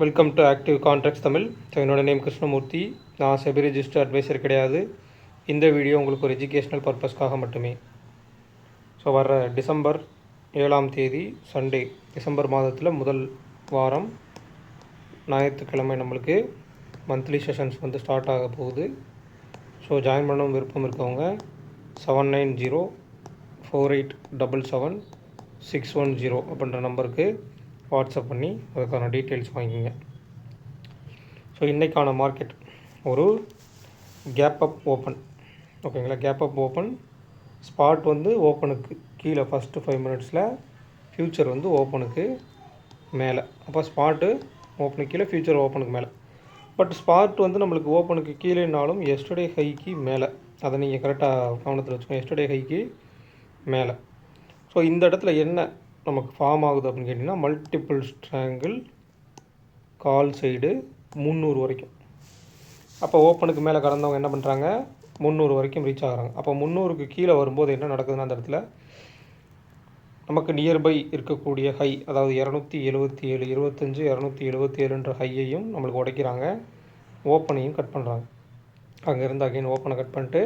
Welcome to active contracts Tamil so என்னோட name Krishnamurthy. நான் SEBI register advisor கிடையாது. இந்த வீடியோ உங்களுக்கு ஒரு எஜுகேஷ்னல் பர்பஸ்க்காக மட்டுமே. ஸோ வர்ற டிசம்பர் ஏழாம் தேதி சண்டே டிசம்பர் மாதத்தில் முதல் வாரம் ஞாயிற்றுக்கிழமை நம்மளுக்கு மந்த்லி செஷன்ஸ் வந்து ஸ்டார்ட் ஆக போகுது. ஸோ ஜாயின் பண்ணவும் விருப்பம் இருக்கவங்க. Seven nine zero four eight double seven six one zero அப்படின்ற நம்பருக்கு வாட்ஸ்அப் பண்ணி அதுக்கான டீட்டெயில்ஸ் வாங்கிக்கோங்க ஸோ இன்றைக்கான மார்க்கெட் ஒரு கேப் அப் ஓப்பன் ஓகேங்களா கேப் அப் ஓப்பன் ஸ்பாட் வந்து ஓப்பனுக்கு கீழே ஃபஸ்ட்டு ஃபைவ் மினிட்ஸில் ஃப்யூச்சர் வந்து ஓப்பனுக்கு மேலே. அப்போ ஸ்பாட்டு ஓப்பனுக்கு கீழே ஃப்யூச்சர் ஓப்பனுக்கு மேலே. பட் ஸ்பாட் வந்து நம்மளுக்கு ஓப்பனுக்கு கீழேனாலும் எஸ்டர்டே ஹைக்கு மேலே. அதை நீங்கள் கரெக்டாக கவனத்தில் வச்சுக்கோங்க. எஸ்டர்டே ஹைக்கு மேலே. ஸோ இந்த இடத்துல என்ன நமக்கு ஃபார்ம் ஆகுது அப்படின்னு கேட்டிங்கன்னா மல்டிபிள் ஸ்ட்ராங்கிள் கால் சைடு முந்நூறு வரைக்கும். அப்போ ஓப்பனுக்கு மேலே கடந்தவங்க என்ன பண்ணுறாங்க முந்நூறு வரைக்கும் ரீச் ஆகுறாங்க. அப்போ முந்நூறுக்கு கீழே வரும்போது என்ன நடக்குதுன்னா அந்த இடத்துல நமக்கு நியர்பை இருக்கக்கூடிய ஹை அதாவது இரநூத்தி எழுபத்தி ஏழு இருபத்தஞ்சி இரநூத்தி எழுபத்தி ஏழுன்ற ஹையையும் நம்மளுக்கு உடைக்கிறாங்க. ஓப்பனையும் கட் பண்ணுறாங்க அங்கேருந்து அகைன் ஓப்பனை கட் பண்ணிட்டு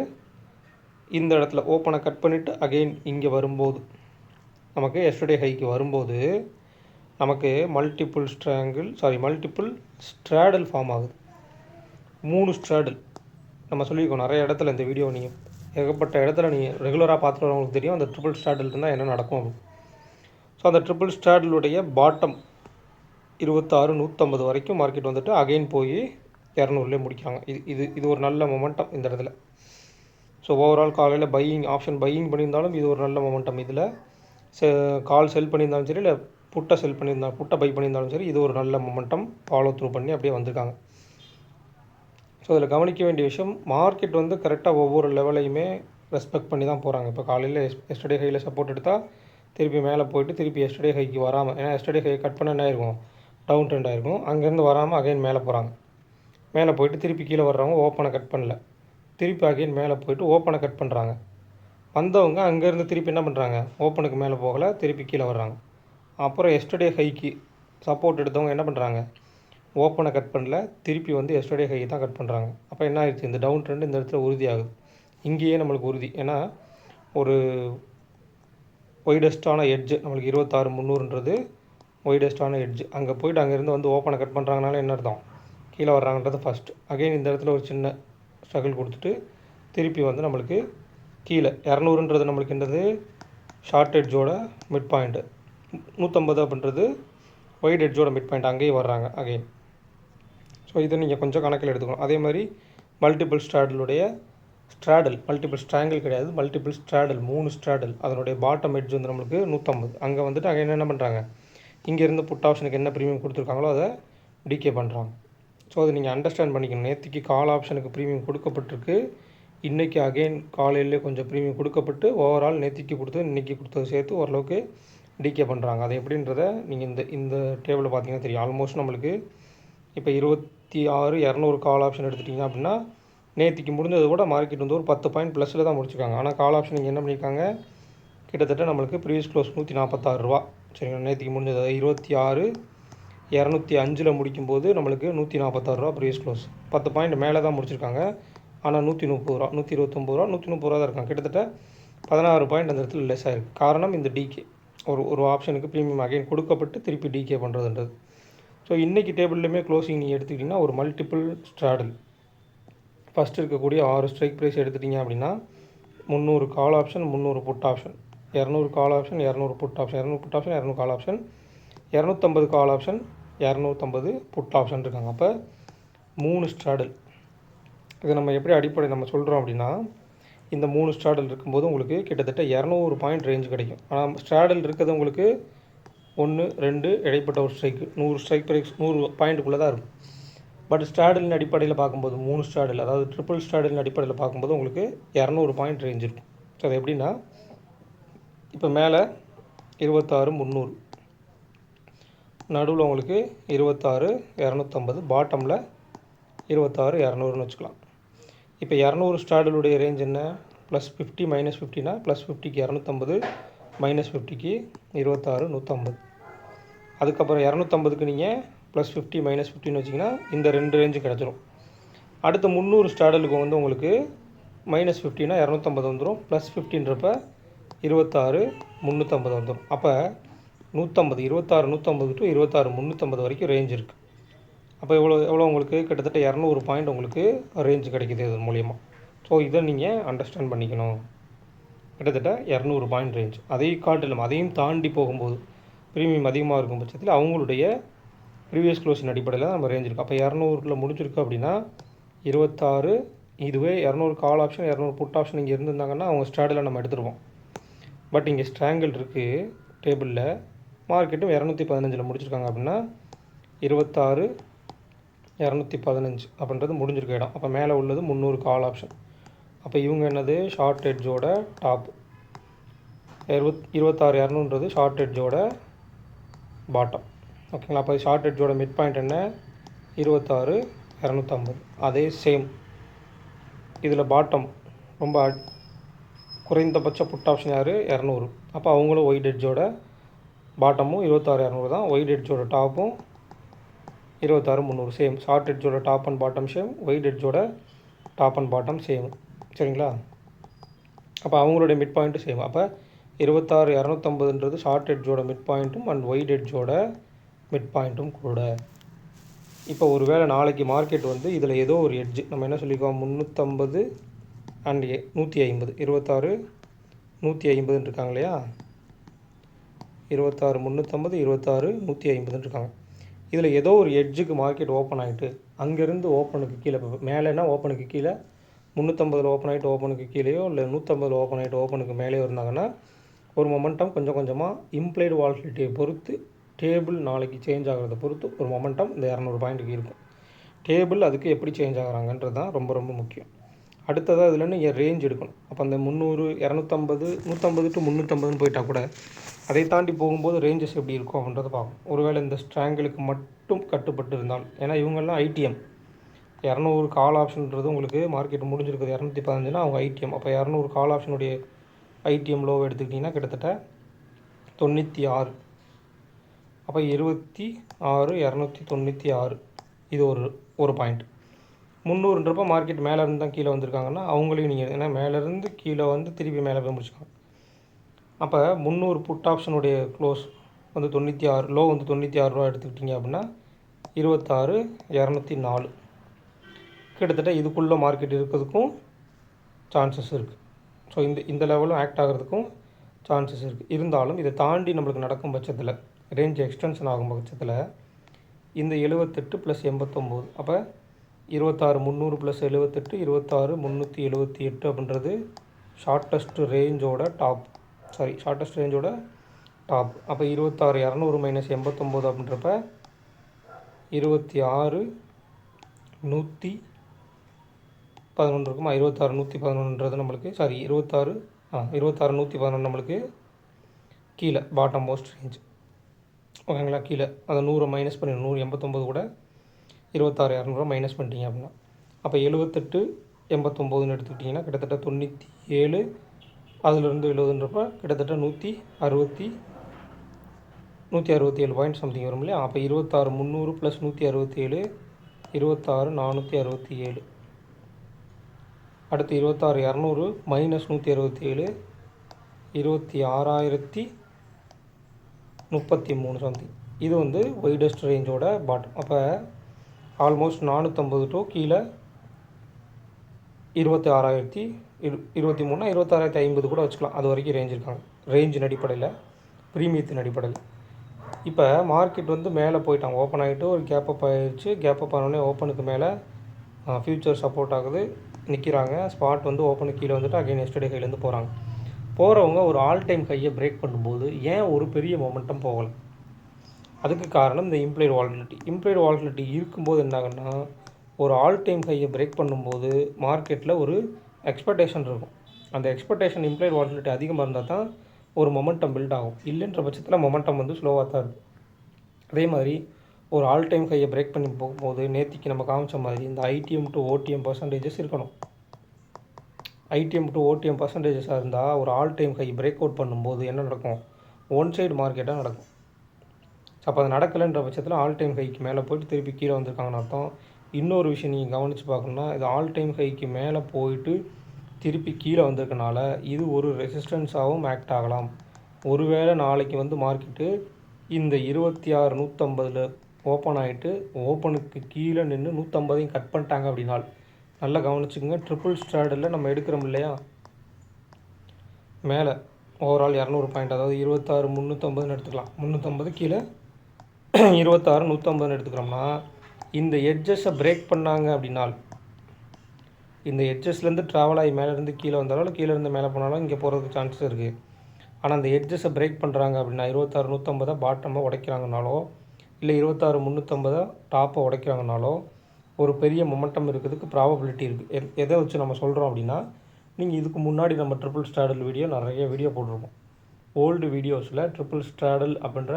இந்த இடத்துல ஓப்பனை கட் பண்ணிவிட்டு அகெயின் இங்கே வரும்போது நமக்கு எஸ்டர்டே ஹைக்கு வரும்போது நமக்கு multiple strangle sorry multiple straddle form ஆகுது. மூணு ஸ்ட்ராடல் நம்ம சொல்லியிருக்கோம் நிறைய இடத்துல இந்த வீடியோ நீங்கள் ஏகப்பட்ட இடத்துல நீங்கள் ரெகுலராக பார்த்துட்டு தெரியும் அந்த ட்ரிபிள் ஸ்ட்ராடல் இருந்தால் என்ன நடக்கும் அப்படின்னு. ஸோ அந்த ட்ரிபிள் ஸ்ட்ராடலுடைய பாட்டம் இருபத்தாறு நூற்றம்பது வரைக்கும் மார்க்கெட் வந்துட்டு அகைன் போய் இரநூறுலேயே முடிக்கிறாங்க. இது இது இது ஒரு நல்ல மொமெண்டம் இந்த இடத்துல. ஸோ ஓவரால் காலையில் பையிங் ஆப்ஷன் பையிங் பண்ணியிருந்தாலும் இது ஒரு நல்ல மொமெண்டம் இதில். செ கால் செல் பண்ணியிருந்தாலும் சரி இல்லை புட்டை செல் பண்ணியிருந்தா புட்டை பை பண்ணியிருந்தாலும் சரி இது ஒரு நல்ல மொமெண்டம் ஃபாலோ த்ரூ பண்ணி அப்படியே வந்திருக்காங்க. ஸோ அதில் கவனிக்க வேண்டிய விஷயம் மார்க்கெட் வந்து கரெக்டாக ஒவ்வொரு லெவலையுமே ரெஸ்பெக்ட் பண்ணி தான் போகிறாங்க இப்போ காலையில் எஸ் எஸ்டர்டே ஹையில் சப்போர்ட் எடுத்தால் திருப்பி மேலே போயிட்டு திருப்பி எஸ்டர்டே ஹைக்கு வராமல் ஏன்னா எஸ்டர்டே ஹை கட் பண்ண என்ன ஆயிருக்கும்? டவுன் ட்ரெண்ட் ஆகிருக்கும் அங்கேருந்து வராமல் அகைன் மேலே போகிறாங்க மேலே போயிட்டு திருப்பி கீழே வர்றவங்க ஓப்பனை கட் பண்ணல. திருப்பி அகைன் மேலே போயிட்டு ஓப்பனை கட் பண்ணுறாங்க வந்தவங்க அங்கேருந்து திருப்பி என்ன பண்ணுறாங்க? ஓப்பனுக்கு மேலே போகலை திருப்பி கீழே வர்றாங்க. அப்புறம் எஸ்டர்டே ஹைக்கு சப்போர்ட் எடுத்தவங்க என்ன பண்ணுறாங்க? ஓப்பனை கட் பண்ணல திருப்பி வந்து எஸ்டர்டே ஹை தான் கட் பண்ணுறாங்க. அப்போ என்ன ஆயிடுச்சு? இந்த டவுன் ட்ரெண்ட் இந்த இடத்துல உறுதியாகுது. இங்கேயே நம்மளுக்கு உறுதி. ஏன்னா ஒரு ஒய்டஸ்டான எட்ஜு நம்மளுக்கு இருபத்தாறு முந்நூறுன்றது ஒய்டஸ்டான எட்ஜ் அங்கே போயிட்டு அங்கேருந்து வந்து ஓப்பனை கட் பண்ணுறாங்கனால என்ன அர்த்தம்? கீழே வர்றாங்கன்றது ஃபஸ்ட் அகைன் இந்த இடத்துல ஒரு சின்ன ஸ்ட்ரகிள் கொடுத்துட்டு திருப்பி வந்து நம்மளுக்கு கீழே. இரநூறுன்றது நம்மளுக்கு என்னது? ஷார்ட் எட்ஜோட மிட் பாயிண்ட்டு நூற்றம்பது அப்படின்றது ஒயிட் எட்ஜோட மிட் பாயிண்ட் அங்கேயும் வர்றாங்க அகைன் ஸோ இதை நீங்கள் கொஞ்சம் கணக்கில் எடுத்துக்கணும். அதே மாதிரி மல்டிபிள் ஸ்ட்ராடலுடைய ஸ்ட்ராடல் மல்டிபிள் ஸ்ட்ராங்கிள் கிடையாது. மல்டிபிள் ஸ்ட்ராடல் மூணு ஸ்ட்ராடல் அதனுடைய பாட்டம் எட்ஜ் வந்து நம்மளுக்கு நூற்றம்பது அங்கே வந்துட்டு அங்கே என்ன பண்ணுறாங்க இங்கேருந்து புட் ஆப்ஷனுக்கு என்ன ப்ரீமியம் கொடுத்துருக்காங்களோ அதை டிகே பண்ணுறாங்க ஸோ அதை நீங்கள் அண்டர்ஸ்டாண்ட் பண்ணிக்கணும். நேற்றுக்கு கால் ஆப்ஷனுக்கு ப்ரீமியம் கொடுக்கப்பட்டிருக்கு. இன்றைக்கி அகைன் காலையிலே கொஞ்சம் ப்ரீமியம் கொடுக்கப்பட்டு ஓவரால் நேற்றுக்கு கொடுத்து இன்றைக்கி கொடுத்தது சேர்த்து ஓரளவுக்கு டிகே பண்ணுறாங்க அது எப்படின்றத நீங்கள் இந்த இந்த டேபிளில் பார்த்தீங்கன்னா தெரியும். ஆல்மோஸ்ட் நம்மளுக்கு இப்போ இருபத்தி ஆறு இரநூறு கால் ஆப்ஷன் எடுத்துட்டிங்க அப்படின்னா நேற்றுக்கு முடிஞ்சது கூட மார்க்கெட் வந்து ஒரு பத்து பாயிண்ட் ப்ளஸில் தான் முடிச்சிருக்காங்க. ஆனால் கால் ஆப்ஷன் நீங்கள் என்ன பண்ணியிருக்காங்க? கிட்டத்தட்ட நம்மளுக்கு ப்ரீவியஸ் க்ளோஸ் நூற்றி நாற்பத்தாறு ரூபா. சரிங்களா? நேற்றுக்கு முடிஞ்சது. இருபத்தி ஆறு இரநூத்தி அஞ்சில் முடிக்கும்போது நம்மளுக்கு நூற்றி நாற்பத்தாறு ரூபா ப்ரீவியஸ் க்ளோஸ் பத்து பாயிண்ட் மேலே தான் முடிச்சிருக்காங்க. ஆனால் நூற்றி முப்பது ரூபா நூற்றி இருபத்தொம்பது ரூபா நூற்றி முப்பது ரூபா தான் இருக்கான் கிட்டத்தட்ட பதினாறு பாயிண்ட் அந்த இடத்துல லெஸ் ஆயிருக்கு காரணம் இந்த டிகே ஒரு ஒரு ஆப்ஷனுக்கு ப்ரீமியம் அகைன் கொடுக்கப்பட்டு திருப்பி டிகே பண்ணுறதுன்றது ஸோ இன்றைக்கி டேபிள்லையுமே க்ளோசிங் நீங்கள் எடுத்துக்கிட்டிங்கன்னா ஒரு மல்டிபிள் ஸ்ட்ராடல் ஃபஸ்ட் இருக்கக்கூடிய ஆறு ஸ்ட்ரைக் ப்ரைஸ் எடுத்துட்டிங்க அப்படின்னா முந்நூறு கால் ஆப்ஷன் முந்நூறு புட் ஆப்ஷன் இரநூறு கால் ஆப்ஷன் இரநூறு புட் ஆப்ஷன் இரநூறு புட் ஆப்ஷன் இரநூறு கால் ஆப்ஷன் இரநூத்தம்பது கால் ஆப்ஷன் இரநூத்தம்பது புட் ஆப்ஷன் இருக்காங்க. அப்போ மூணு ஸ்ட்ராடல் இதை நம்ம எப்படி அடிப்படை நம்ம சொல்கிறோம் அப்படின்னா இந்த மூணு ஸ்ட்ராடல் இருக்கும்போது உங்களுக்கு கிட்டத்தட்ட இரநூறு பாயிண்ட் ரேஞ்ச் கிடைக்கும். ஆனால் ஸ்ட்ராடல் இருக்கிறது உங்களுக்கு ஒன்று ரெண்டு இடைப்பட்ட ஒரு ஸ்ட்ரைக்கு நூறு ஸ்ட்ரைக் ப்ரைஸ் நூறு பாயிண்ட்டுக்குள்ளே தான் இருக்கும். பட் ஸ்ட்ராடலின் அடிப்படையில் பார்க்கும்போது மூணு ஸ்ட்ராடல் அதாவது ட்ரிபிள் ஸ்ட்ராடலின் அடிப்படையில் பார்க்கும்போது உங்களுக்கு இரநூறு பாயிண்ட் ரேஞ்ச் இருக்கும். ஸோ அது எப்படின்னா இப்போ மேலே இருபத்தாறு முந்நூறு. நடுவில் உங்களுக்கு இருபத்தாறு இரநூத்தம்பது பாட்டமில் இருபத்தாறு இரநூறுன்னு வச்சுக்கலாம். இப்போ இரநூறு ஸ்டாடலுடைய ரேஞ்ச் என்ன? ப்ளஸ் ஃபிஃப்டி மைனஸ் ஃபிஃப்டினா ப்ளஸ் ஃபிஃப்டிக்கு இரநூத்தம்பது மைனஸ் ஃபிஃப்டிக்கு இருபத்தாறு நூற்றம்பது அதுக்கப்புறம் இரநூத்தம்பதுக்கு நீங்கள் ப்ளஸ் ஃபிஃப்டி மைனஸ் ஃபிஃப்டின்னு வச்சிங்கன்னா இந்த ரெண்டு ரேஞ்சு கிடச்சிரும். அடுத்த முந்நூறு ஸ்டாடலுக்கு வந்து உங்களுக்கு மைனஸ் ஃபிஃப்டினா இரநூத்தம்பது வந்துடும் ப்ளஸ் ஃபிஃப்டின்றப்ப இருபத்தாறு முந்நூற்றம்பது வந்துடும் அப்போ நூற்றம்பது இருபத்தாறு நூற்றம்பது டு இருபத்தாறு முந்நூற்றம்பது வரைக்கும் ரேஞ்ச் இருக்குது அப்போ எவ்வளோ எவ்வளோ உங்களுக்கு? கிட்டத்தட்ட இரநூறு பாயிண்ட் உங்களுக்கு ரேஞ்ச் கிடைக்கிது இது மூலிமா ஸோ இதை நீங்கள் அண்டர்ஸ்டாண்ட் பண்ணிக்கணும். கிட்டத்தட்ட இரநூறு பாயிண்ட் ரேஞ்ச் அதையும் காட்டிலும் அதையும் தாண்டி போகும்போது ப்ரீமியம் அதிகமாக இருக்கும் பட்சத்தில் அவங்களுடைய ப்ரீவியஸ் க்ளோஸின் அடிப்படையில் நம்ம ரேஞ்ச் இருக்குது அப்போ இரநூறுல முடிஞ்சிருக்கு அப்படின்னா இருபத்தாறு இதுவே இரநூறு கால் ஆப்ஷன் இரநூறு புட் ஆப்ஷன் இங்கே இருந்திருந்தாங்கன்னா அவங்க ஸ்டாடில் நம்ம எடுத்துருவோம். பட் இங்கே ஸ்ட்ராங்கிள் இருக்குது டேபிளில் மார்க்கெட்டும் இரநூத்தி பதினஞ்சில் முடிச்சிருக்காங்க அப்படின்னா இருபத்தாறு இரநூத்தி பதினஞ்சு அப்படின்றது முடிஞ்சிருக்க இடம். அப்போ மேலே உள்ளது முந்நூறு கால் ஆப்ஷன் அப்போ இவங்க என்னது? ஷார்ட் ஹெட்ஜோட டாப் இருபத் இருபத்தாறு இரநூன்றது ஷார்ட் ஹெட்ஜோட பாட்டம் ஓகேங்களா அப்போ ஷார்ட் ஹெட்ஜோட மிட் பாயிண்ட் என்ன? இருபத்தாறு இரநூத்தம்பது. அதே சேம் இதில் பாட்டம் ரொம்ப அட்- குறைந்தபட்ச புட் ஆப்ஷன் யார்? இரநூறு. அப்போ அவங்களும் ஒயிட் ஹெட்ஜோட பாட்டமும் இருபத்தாறு இரநூறு தான். ஒயிட் எட்ஜோட டாப்பும் இருபத்தாறு முந்நூறு same short ஹெட்ஜோட top and bottom same wide ஹெட்ஜோட top and bottom same சரிங்களா? அப்போ அவங்களுடைய மிட் பாயிண்ட்டும் சேம் அப்போ இருபத்தாறு இரநூத்தம்பதுன்றது ஷார்ட் எட்ஜோட மிட் பாயிண்ட்டும் அண்ட் ஒயிட் ஹெட்ஜோட மிட் பாயிண்ட்டும் கூட. இப்போ ஒருவேளை நாளைக்கு மார்க்கெட் வந்து இதில் ஏதோ ஒரு ஹெட்ஜ் நம்ம என்ன சொல்லிக்குவோம் முந்நூற்றம்பது அண்ட் நூற்றி ஐம்பது. இருபத்தாறு நூற்றி ஐம்பதுன்னு இருக்காங்க இல்லையா? இருபத்தாறு முந்நூற்றம்பது இருபத்தாறு நூற்றி ஐம்பதுன்னு இருக்காங்க. இதில் ஏதோ ஒரு எட்ஜுக்கு மார்க்கெட் ஓப்பன் ஆகிட்டு அங்கேருந்து ஓப்பனுக்கு கீழே மேலேனா ஓப்பனுக்கு கீழே முந்நூற்றம்பதில் ஓப்பன் ஆகிட்டு ஓப்பனுக்கு கீழேயோ இல்லை நூற்றம்பதில் ஓப்பன் ஆகிட்டு ஓப்பனுக்கு மேலேயோ இருந்தாங்கன்னா ஒரு மொமெண்டம் கொஞ்சம் கொஞ்சமாக இம்ப்ளைடு வால்டிலிட்டியை பொறுத்து டேபிள் நாளைக்கு சேஞ்ச் ஆகிறத பொறுத்து ஒரு மொமெண்டம் இந்த இரநூறு பாயிண்ட்டுக்கு இருக்கும். டேபிள் அதுக்கு எப்படி சேஞ்ச் ஆகுறாங்கன்றது தான் ரொம்ப ரொம்ப முக்கியம். அடுத்ததாக இதில் நீங்கள் ரேஞ்ச் எடுக்கணும். அப்போ அந்த முந்நூறு இரநூத்தம்பது நூற்றம்பது டு முந்நூற்றம்பதுன்னு போயிட்டால் கூட அதை தாண்டி போகும்போது ரேஞ்சஸ் எப்படி இருக்கும் அப்படின்றத பார்க்கும் ஒருவேளை இந்த ஸ்ட்ராங்கிளுக்கு மட்டும் கட்டுப்பட்டு இருந்தால் ஏன்னா இவங்கெல்லாம் ஐடிஎம் இரநூறு கால் ஆப்ஷன்ன்றது உங்களுக்கு மார்க்கெட் முடிஞ்சிருக்குது. இரநூத்தி பதினஞ்சுனா அவங்க ஐடிஎம் அப்போ இரநூறு கால் ஆப்ஷனுடைய ஐடிஎம் லோவை எடுத்துக்கிட்டிங்கன்னா கிட்டத்தட்ட தொண்ணூற்றி ஆறு. அப்போ இருபத்தி ஆறு இரநூத்தி தொண்ணூற்றி ஆறு. இது ஒரு ஒரு பாயிண்ட் முந்நூறுன்றப்போ மார்க்கெட் மேலே இருந்து தான் கீழே வந்திருக்காங்கன்னா அவங்களையும் நீங்கள் ஏன்னா மேலேருந்து கீழே வந்து திருப்பி மேலே போய் முடிச்சுக்கலாம். அப்போ முந்நூறு புட் ஆப்ஷனுடைய க்ளோஸ் வந்து தொண்ணூற்றி ஆறு லோ வந்து தொண்ணூற்றி ஆறு ரூபா எடுத்துக்கிட்டிங்க அப்படின்னா இருபத்தாறு இரநூத்தி நாலு கிட்டத்தட்ட இதுக்குள்ளே மார்க்கெட் இருக்கிறதுக்கும் சான்சஸ் இருக்குது ஸோ இந்த இந்த லெவலும் ஆக்ட் ஆகிறதுக்கும் சான்சஸ் இருக்குது இருந்தாலும் இதை தாண்டி நம்மளுக்கு நடக்கும் பட்சத்தில் ரேஞ்ச் எக்ஸ்டென்ஷன் ஆகும் பட்சத்தில் இந்த எழுபத்தெட்டு ப்ளஸ் எண்பத்தொம்போது அப்போ இருபத்தாறு முந்நூறு ப்ளஸ் எழுபத்தெட்டு இருபத்தாறு முந்நூற்றி எழுபத்தி எட்டு அப்படின்றது ஷார்ட்டஸ்ட் ரேஞ்சோட டாப் சாரி ஷார்ட்டஸ்ட் ரேஞ்சோட டாப் அப்போ இருபத்தாறு இரநூறு மைனஸ் எண்பத்தொம்போது அப்படின்றப்ப இருபத்தி ஆறு நூற்றி பதினொன்று இருக்குமா இருபத்தாறு நூற்றி பதினொன்றுன்றது நம்மளுக்கு சாரி இருபத்தாறு ஆ இருபத்தாறு நூற்றி பதினொன்று நம்மளுக்கு கீழே பாட்டம் மோஸ்ட் ரேஞ்ச் ஓகேங்களா கீழே. அதை நூறு மைனஸ் பண்ணி நூறு எண்பத்தொம்போது கூட இருபத்தாறு இரநூறுவா மைனஸ் பண்ணிட்டீங்க அப்படின்னா. அப்போ எழுபத்தெட்டு எண்பத்தொம்போதுன்னு எடுத்துக்கிட்டிங்கன்னா கிட்டத்தட்ட தொண்ணூற்றி ஏழு அதுலேருந்து எழுபதுன்றப்ப கிட்டத்தட்ட நூற்றி அறுபத்தி நூற்றி அறுபத்தி ஏழு பாயிண்ட் சம்திங் வரும் இல்லையா? அப்போ இருபத்தாறு முந்நூறு ப்ளஸ் நூற்றி அறுபத்தி ஏழு இருபத்தாறு நானூற்றி அறுபத்தி ஏழு அடுத்து இருபத்தாறு இரநூறு மைனஸ் நூற்றி அறுபத்தி ஏழு இருபத்தி ஆறாயிரத்தி முப்பத்தி மூணு சம்திங் இது வந்து ஒய்டஸ்ட் ரேஞ்சோட பாட்டம் அப்போ ஆல்மோஸ்ட் நானூற்றம்பது டு கீழே இருபத்தி ஆறாயிரத்தி இரு இருபத்தி மூணுனா இருபத்தாறாயிரத்தி ஐம்பது கூட வச்சுக்கலாம். அது வரைக்கும் ரேஞ்ச் இருக்காங்க ரேஞ்சின் அடிப்படையில் ப்ரீமியத்தின் அடிப்படையில். இப்போ மார்க்கெட் வந்து மேலே போயிட்டாங்க. ஓப்பன் ஆகிட்டு ஒரு கேப் அப் ஆகிடுச்சு கேப் அப் ஆனோடனே ஓப்பனுக்கு மேலே ஃபியூச்சர் சப்போர்ட் ஆகுது. நிற்கிறாங்க ஸ்பாட் வந்து ஓப்பனுக்கு கீழே வந்துட்டு அகைன் எஸ்டர்டே கையிலேருந்து போகிறாங்க போகிறவங்க ஒரு ஆல் டைம் கையை பிரேக் பண்ணும்போது ஏன் ஒரு பெரிய மொமெண்டம் போகலை? அதுக்கு காரணம் இந்த இம்ப்ளைடு வால்டிலிட்டி இம்ப்ளைடு வால்டிலிட்டி இருக்கும்போது என்னாகன்னா ஒரு ஆல் டைம் கையை பிரேக் பண்ணும்போது மார்க்கெட்டில் ஒரு எக்ஸ்பெக்டேஷன் இருக்கும். அந்த எக்ஸ்பெக்டேஷன் இம்ப்ளைட் வால்டிலிட்டி அதிகமாக இருந்தால் தான் ஒரு மொமெண்டம் பில்ட் ஆகும். இல்லைன்ற பட்சத்தில் மொமெண்டம் வந்து ஸ்லோவாக தான் இருக்கும். அதே மாதிரி ஒரு ஆல் டைம் கையை பிரேக் பண்ணி போகும்போது நேத்திக்கு நம்ம காமிச்ச மாதிரி இந்த ஐடிஎம் டு ஓடிஎம் பர்சன்டேஜஸ் இருக்கணும். ஐடிஎம் டு ஓடிஎம் பர்சன்டேஜஸாக இருந்தால் ஒரு all time high break out பண்ணும்போது என்ன நடக்கும்? ஒன் சைடு மார்க்கெட்டாக நடக்கும். ஸோ அப்போ அது நடக்கலைன்ற பட்சத்தில் ஆல் டைம் ஹைக்கு மேலே போயிட்டு திருப்பி கீழே வந்திருக்காங்கன்னு அர்த்தம். இன்னொரு விஷயம் நீங்கள் கவனித்து பார்க்கணுன்னா இது ஆல் டைம் ஹைக்கு மேலே போயிட்டு திருப்பி கீழே வந்திருக்கனால இது ஒரு ரெசிஸ்டன்ஸாகவும் ஆக்ட் ஆகலாம். ஒருவேளை நாளைக்கு வந்து மார்க்கெட்டு இந்த இருபத்தி ஆறு நூற்றம்பதில் ஓப்பன் ஆகிட்டு ஓப்பனுக்கு கீழே நின்று நூற்றம்பதையும் கட் பண்ணிட்டாங்க அப்படின்னால் நல்லா கவனிச்சுக்கோங்க ட்ரிபிள் ஸ்டாண்டர்டில் நம்ம எடுக்கிறோம் இல்லையா? மேலே ஓவரால் இரநூறு பாயிண்ட் அதாவது இருபத்தாறு முந்நூற்றம்பதுன்னு எடுத்துக்கலாம். முந்நூற்றம்பது கீழே இருபத்தாறு நூற்றம்பதுன்னு எடுத்துக்கிறோம்னா இந்த எட்ஜஸை பிரேக் பண்ணாங்க அப்படின்னால் இந்த எட்ஜஸ்லேருந்து ட்ராவல் ஆகி மேலேருந்து கீழே வந்தாலும் கீழே இருந்து மேலே போனாலும் இங்கே போகிறதுக்கு சான்சஸ் இருக்குது ஆனால் அந்த எட்ஜஸை பிரேக் பண்ணுறாங்க அப்படின்னா இருபத்தாறு நூற்றம்பதை பாட்டமாக உடைக்கிறாங்கனாலோ இல்லை இருபத்தாறு முந்நூற்றம்பதை டாப்பை உடைக்கிறாங்கனாலோ ஒரு பெரிய மொமெண்டம் இருக்கிறதுக்கு ப்ராபபிலிட்டி இருக்குது எ எதை வச்சு நம்ம சொல்கிறோம் அப்படின்னா நீங்கள் இதுக்கு முன்னாடி நம்ம ட்ரிபிள் ஸ்டாடல் வீடியோ நிறைய வீடியோ போட்டிருக்கோம். ஓல்டு வீடியோஸில் ட்ரிபிள் ஸ்டாடல் அப்படின்ற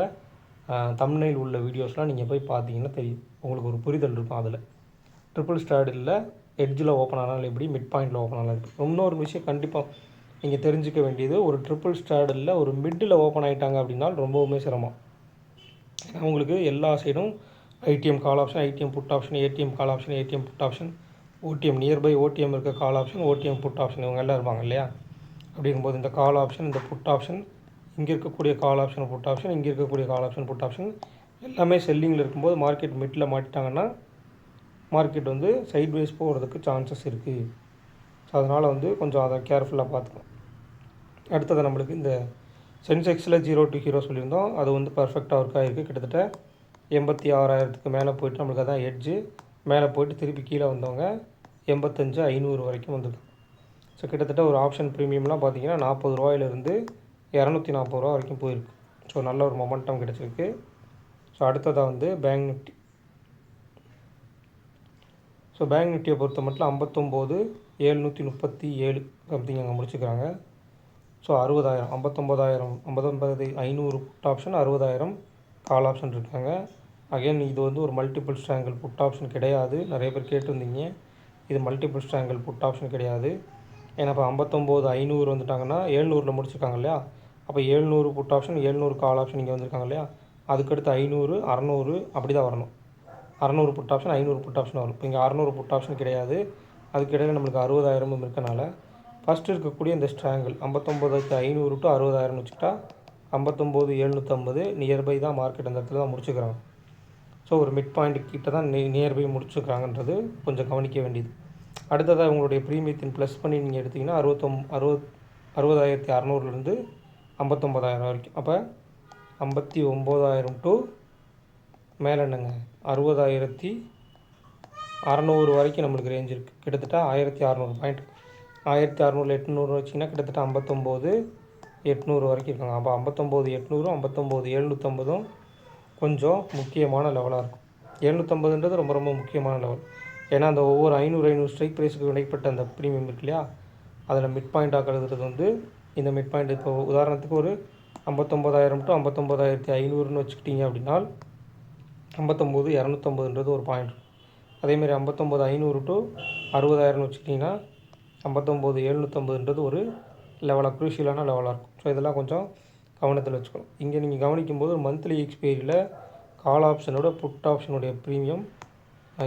தம்னையில் உள்ள வீடியோஸ்லாம் நீங்கள் போய் பார்த்தீங்கன்னா தெரியும். உங்களுக்கு ஒரு புரிதல் இருக்கும் அதில். ட்ரிபிள் ஸ்டாடில் எட்ஜில் ஓப்பன் ஆனாலும் எப்படி மிட் பாயிண்டில் ஓப்பன் ஆனாலும் எப்படி. இன்னொரு விஷயம் கண்டிப்பாக நீங்கள் தெரிஞ்சுக்க வேண்டியது ஒரு ட்ரிபிள் ஸ்டாடில் ஒரு மிட்டில் ஓப்பன் ஆகிட்டாங்க அப்படின்னா ரொம்பவுமே சிரமம். ஏன்னா உங்களுக்கு எல்லா சைடும் ITM call option ITM put option ATM call option ATM put option OTM nearby OTM இருக்க call option OTM put option இவங்க எல்லாம் இருப்பாங்க இல்லையா? அப்படிங்கும்போது இந்த கால் ஆப்ஷன் இந்த புட் ஆப்ஷன் இங்கே இருக்கக்கூடிய கால் ஆப்ஷன் புட் ஆப்ஷன் இங்கே இருக்கக்கூடிய கால் ஆப்ஷன் புட் ஆப்ஷன் எல்லாமே செல்லிங்கில் இருக்கும்போது மார்க்கெட் மிட்டில் மாட்டிட்டாங்கன்னா மார்க்கெட் வந்து சைட்வேஸ் போகிறதுக்கு சான்சஸ் இருக்குது ஸோ அதனால் வந்து கொஞ்சம் அதை கேர்ஃபுல்லாக பார்த்துக்கணும். அடுத்தது நம்மளுக்கு இந்த சென்செக்ஸில் ஜீரோ டு ஹீரோ சொல்லியிருந்தோம். அது வந்து பர்ஃபெக்டாக ஒர்க் ஆகிருக்கு கிட்டத்தட்ட எண்பத்தி ஆறாயிரத்துக்கு மேலே போயிட்டு நம்மளுக்கு அதான் ஹெட்ஜு மேலே போயிட்டு திருப்பி கீழே வந்தவங்க எண்பத்தஞ்சு ஐநூறு வரைக்கும் வந்துருக்கு. ஸோ கிட்டத்தட்ட ஒரு ஆப்ஷன் ப்ரீமியம்லாம் பார்த்தீங்கன்னா நாற்பது ரூபாயிலிருந்து இரநூத்தி நாற்பது ரூபா வரைக்கும் போயிருக்கு. ஸோ நல்ல ஒரு மொமெண்டம் கிடச்சிருக்கு. ஸோ அடுத்ததாக வந்து பேங்க் நிஃப்டி ஸோ பேங்க் நிஃப்டியை பொறுத்த மட்டும் ஐம்பத்தொம்போது ஏழ்நூற்றி முப்பத்தி ஏழு சம்திங் அங்கே முடிச்சுக்கிறாங்க. ஸோ அறுபதாயிரம் ஐம்பத்தொம்போதாயிரம் ஐம்பத்தொம்பது ஐநூறு புட் ஆப்ஷன் அறுபதாயிரம் கால் ஆப்ஷன் இருக்காங்க. அகைன் இது வந்து ஒரு மல்டிபிள் ஸ்ட்ராங்கிள் புட் ஆப்ஷன் கிடையாது. நிறைய பேர் கேட்டிருந்தீங்க. இது மல்டிபிள் ஸ்ட்ராங்கிள் புட் ஆப்ஷன் கிடையாது. ஏன்னா இப்போ ஐம்பத்தொம்போது ஐநூறு வந்துட்டாங்கன்னா ஏழ்நூறில் முடிச்சிருக்காங்க இல்லையா? அப்போ ஏழ்நூறு புட் ஆப்ஷன் ஏழ்நூறு கால் ஆப்ஷன் இங்கே வந்திருக்காங்க இல்லையா? அதுக்கடுத்து ஐநூறு அறநூறு அப்படி தான் வரணும். அறநூறு புட் ஆப்ஷன் ஐநூறு புட் ஆப்ஷன் வரும். இப்போ இங்கே அறநூறு புட் ஆப்ஷன் கிடையாது. அதுக்கிடையில் நம்மளுக்கு அறுபதாயிரமும் இருக்கனால ஃபஸ்ட்டு இருக்கக்கூடிய இந்த ஸ்ட்ராங்கிள் ஐம்பத்தொம்போதுக்கு ஐநூறு டு அறுபதாயிரம்னு வச்சுக்கிட்டா ஐம்பத்தொம்போது எழுநூற்றம்பது நியர்பை தான் மார்க்கெட் அந்த இடத்துல தான் முடிச்சுக்கிறாங்க. ஸோ ஒரு மிட் பாயிண்ட் கிட்ட தான் நி நியர்பை முடிச்சுக்கிறாங்கன்றது கொஞ்சம் கவனிக்க வேண்டியது. அடுத்ததாக உங்களுடைய ப்ரீமியத்தின் ப்ளஸ் பண்ணி நீங்கள் எடுத்திங்கன்னா அறுபத்தொம் அறுபத் அறுபதாயிரத்தி அறநூறுலேருந்து ஐம்பத்தொம்போதாயிரம் வரைக்கும். அப்போ ஐம்பத்தி ஒம்பதாயிரம் டு மேலே என்னங்க? அறுபதாயிரத்தி அறநூறு வரைக்கும் நம்மளுக்கு ரேஞ்ச் இருக்குது கிட்டத்தட்ட ஆயிரத்தி அறநூறு பாயிண்ட் ஆயிரத்தி அறநூறு எட்நூறு வச்சிங்கன்னா கிட்டத்தட்ட ஐம்பத்தொம்போது எட்நூறு வரைக்கும் இருக்காங்க. அப்போ ஐம்பத்தொம்போது எட்நூறும் ஐம்பத்தொம்போது எழுநூற்றம்பதும் கொஞ்சம் முக்கியமான லெவலாக இருக்கும். எழுநூற்றம்பதுன்றது ரொம்ப ரொம்ப முக்கியமான லெவல் ஏன்னா அந்த ஒவ்வொரு ஐநூறு ஐநூறு ஸ்ட்ரைக் ப்ரைஸுக்கு இடைப்பட்ட அந்த ப்ரீமியம் இருக்கு இல்லையா? அதில் மிட் பாயிண்ட் ஆக்கிறது வந்து இந்த மிட் பாயிண்ட் இப்போ உதாரணத்துக்கு ஒரு ஐம்பத்தொம்போதாயிரம் டு ஐம்பத்தொம்போதாயிரத்தி ஐநூறுன்னு வச்சுக்கிட்டீங்க அப்படின்னா ஐம்பத்தொம்போது இரநூத்தம்பதுன்றது ஒரு பாயிண்ட் அதேமாதிரி ஐம்பத்தொம்போது ஐநூறு டு அறுபதாயிரம்னு வச்சுக்கிட்டிங்கன்னா ஐம்பத்தொம்போது எழுநூற்றம்பதுன்றது ஒரு லெவலாக குரூஷியலான லெவலாக இருக்கும். ஸோ இதெல்லாம் கொஞ்சம் கவனத்தில் வச்சுக்கணும். இங்கே நீங்கள் கவனிக்கும்போது ஒரு மந்த்லி எக்ஸ்பைரியில் கால் ஆப்ஷனோட புட் ஆப்ஷனுடைய ப்ரீமியம்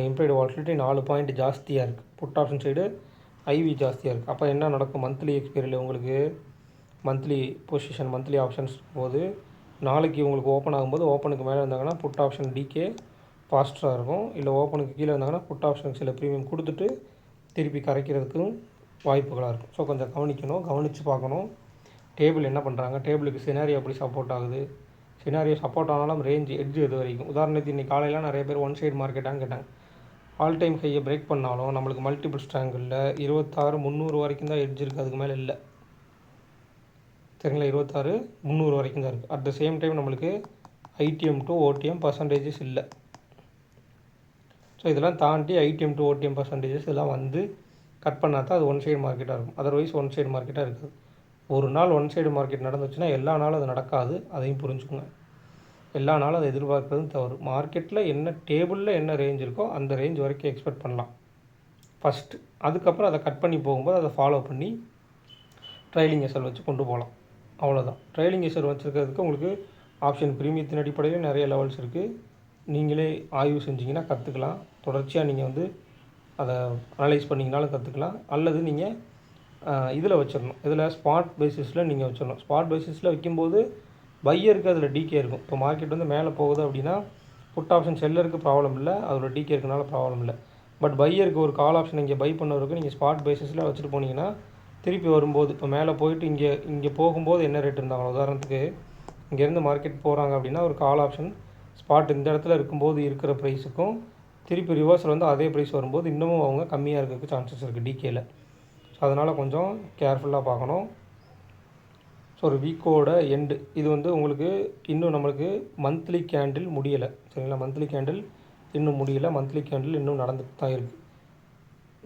இம்ப்ளைடு வாலிட்டி நாலு பாயிண்ட் ஜாஸ்தியாக இருக்குது புட் ஆப்ஷன் சைடு ஐவி ஜாஸ்தியாக இருக்குது அப்போ என்ன நடக்கும்? மந்த்லி எக்ஸ்பைரியில் உங்களுக்கு மந்த்லி பொசிஷன் மந்த்லி ஆப்ஷன்ஸ் போது நாளைக்கு உங்களுக்கு ஓப்பன் ஆகும்போது ஓப்பனுக்கு மேலே இருந்தாங்கன்னா புட் ஆப்ஷன் டிகே ஃபாஸ்ட்டாக இருக்கும். இல்லை ஓப்பனுக்கு கீழே இருந்தாங்கன்னா புட் ஆப்ஷன் சில ப்ரீமியம் கொடுத்துட்டு திருப்பி கரைக்கிறதுக்கும் வாய்ப்புகளாக இருக்கும். ஸோ கொஞ்சம் கவனிக்கணும் கவனித்து பார்க்கணும். டேபிள் என்ன பண்ணுறாங்க டேபிளுக்கு சினாரியோ எப்படி சப்போர்ட் ஆகுது? சினாரியோ சப்போர்ட் ஆனாலும் ரேஞ்ச் எட்ஜ் எது வரைக்கும்? உதாரணத்துக்கு இன்றைக்கி காலையில் நிறைய பேர் ஒன் சைடு மார்க்கெட்டான்னு கேட்டாங்க. ஆல் டைம் ஹையை பிரேக் பண்ணாலும் நம்மளுக்கு மல்டிபிள் ஸ்ட்ராங்கிளில் இருபத்தாறு முந்நூறு வரைக்கும் தான் எட்ஜ் இருக்குது அதுக்கு மேலே இல்லை. சரிங்களா இருபத்தாறு முந்நூறு வரைக்கும் தான் இருக்குது அட் த சேம் டைம் நம்மளுக்கு ஐடிஎம் டு ஓடிஎம் பர்சன்டேஜஸ் இல்லை. ஸோ இதெல்லாம் தாண்டி ஐடிஎம் டு ஓடிஎம் பர்சன்டேஜஸ் இதெல்லாம் வந்து கட் பண்ணால் தான் அது ஒன் சைடு மார்க்கெட்டாக இருக்கும். அதர்வைஸ் ஒன் சைடு மார்க்கெட்டாக இருக்குது. ஒரு நாள் ஒன் சைடு மார்க்கெட் நடந்துச்சுன்னா எல்லா நாளும் அது நடக்காது. அதையும் புரிஞ்சுக்கோங்க. எல்லா நாளும் அதை எதிர்பார்க்குறதும் தவறு. மார்க்கெட்டில் என்ன டேபிளில் என்ன ரேஞ்ச் இருக்கோ அந்த ரேஞ்ச் வரைக்கும் எக்ஸ்பெக்ட் பண்ணலாம். ஃபஸ்ட்டு அதுக்கப்புறம் அதை கட் பண்ணி போகும்போது அதை ஃபாலோ பண்ணி ட்ரைலிங் எஸ்எல் வச்சு கொண்டு போகலாம். அவ்வளோதான் ட்ரைலிங் எஸ்எல் வச்சுருக்கிறதுக்கு உங்களுக்கு ஆப்ஷன் பிரீமியத்தின் அடிப்படையில் நிறைய லெவல்ஸ் இருக்குது நீங்களே ஆய்வு செஞ்சிங்கன்னா கற்றுக்கலாம் தொடர்ச்சியாக நீங்கள் வந்து அதை அனலைஸ் பண்ணிங்கனாலும் கற்றுக்கலாம் அல்லது நீங்கள் இதில் வச்சிடணும் இதில் ஸ்பாட் பேசிஸில் நீங்கள் வச்சிடணும் ஸ்பாட் பேசிஸில் வைக்கும்போது பையருக்கு அதில் டிகே இருக்கும். இப்போ மார்க்கெட் வந்து மேலே போகுது அப்படின்னா புட் ஆப்ஷன் செல்லருக்கு ப்ராப்ளம் இல்லை. அதோட டிகே இருக்கனால ப்ராப்ளம் இல்லை. பட் பையருக்கு ஒரு கால் ஆப்ஷன் இங்கே பை பண்ணவருக்கு நீங்கள் ஸ்பாட் பேசிஸில் வச்சுட்டு போனீங்கன்னா திருப்பி வரும்போது இப்போ மேலே போயிட்டு இங்கே இங்கே போகும்போது என்ன ரேட் இருந்தாங்களோ உதாரணத்துக்கு இங்கேருந்து மார்க்கெட் போகிறாங்க அப்படின்னா ஒரு கால் ஆப்ஷன் ஸ்பாட் இந்த இடத்துல இருக்கும்போது இருக்கிற ப்ரைஸுக்கும் திருப்பி ரிவர்ஸில் வந்து அதே ப்ரைஸ் வரும்போது இன்னமும் அவங்க கம்மியாக இருக்கிறதுக்கு சான்சஸ் இருக்குது டிகேயில் ஸோ அதனால் கொஞ்சம் கேர்ஃபுல்லாக பார்க்கணும். ஸோ ஒரு வீக்கோட எண்டு இது வந்து உங்களுக்கு இன்னும் நம்மளுக்கு மந்த்லி கேண்டில் முடியலை. சரிங்களா? மந்த்லி கேண்டில் இன்னும் முடியலை. மந்த்லி கேண்டில் இன்னும் நடந்துட்டு தான் இருக்குது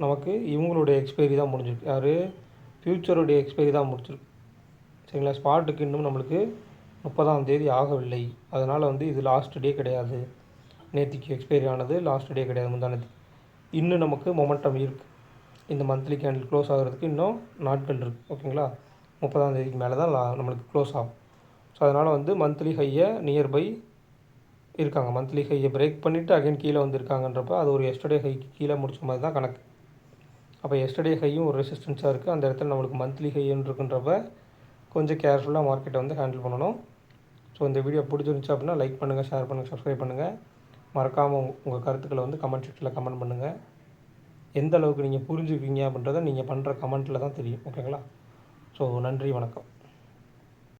நமக்கு இவங்களுடைய எக்ஸ்பைரி தான் முடிஞ்சிருக்கு. யார்? ஃப்யூச்சருடைய எக்ஸ்பைரி தான் முடிச்சிருக்கு சரிங்களா? ஸ்பாட்டுக்கு இன்னும் நம்மளுக்கு முப்பதாம் தேதி ஆகவில்லை. அதனால் வந்து இது லாஸ்ட் டே கிடையாது. நேற்றுக்கு எக்ஸ்பைரி ஆனது லாஸ்ட் டே கிடையாது. முந்தானது இன்னும் நமக்கு மொமெண்டம் இருக்குது இந்த மந்த்லி கேண்டில் க்ளோஸ் ஆகிறதுக்கு இன்னும் நாட்கள் இருக்குது ஓகேங்களா? முப்பதாம் தேதிக்கு மேலே தான் லா- நம்மளுக்கு க்ளோஸ் ஆகும். ஸோ அதனால் வந்து மந்த்லி ஹையை நியர்பை இருக்காங்க. மந்த்லி ஹையை பிரேக் பண்ணிவிட்டு அகைன் கீழே வந்திருக்காங்கன்றப்ப அது ஒரு எஸ்டர்டே ஹைக்கு கீழே முடிச்ச மாதிரி தான் கணக்கு. அப்போ எஸ்டர்டே ஹையும் ஒரு ரெசிஸ்டன்ஸாக இருக்குது அந்த இடத்துல நம்மளுக்கு மந்த்லி ஹைன்னு இருக்குன்றப்ப கொஞ்சம் கேர்ஃபுல்லாக மார்க்கெட்டை வந்து ஹேண்டில் பண்ணணும். ஸோ இந்த வீடியோ பிடிச்சிருந்துச்சு அப்படின்னா லைக் பண்ணுங்கள் ஷேர் பண்ணுங்கள் சப்ஸ்கிரைப் பண்ணுங்கள் மறக்காமல் உங்கள் கருத்துக்களை வந்து கமெண்ட் செக்ஷனில் கமெண்ட் பண்ணுங்கள் எந்த அளவுக்கு நீங்கள் புரிஞ்சுக்குவீங்க அப்படின்றத நீங்கள் பண்ணுற கமெண்ட்டில் தான் தெரியும். ஓகேங்களா ஸோ நன்றி வணக்கம்.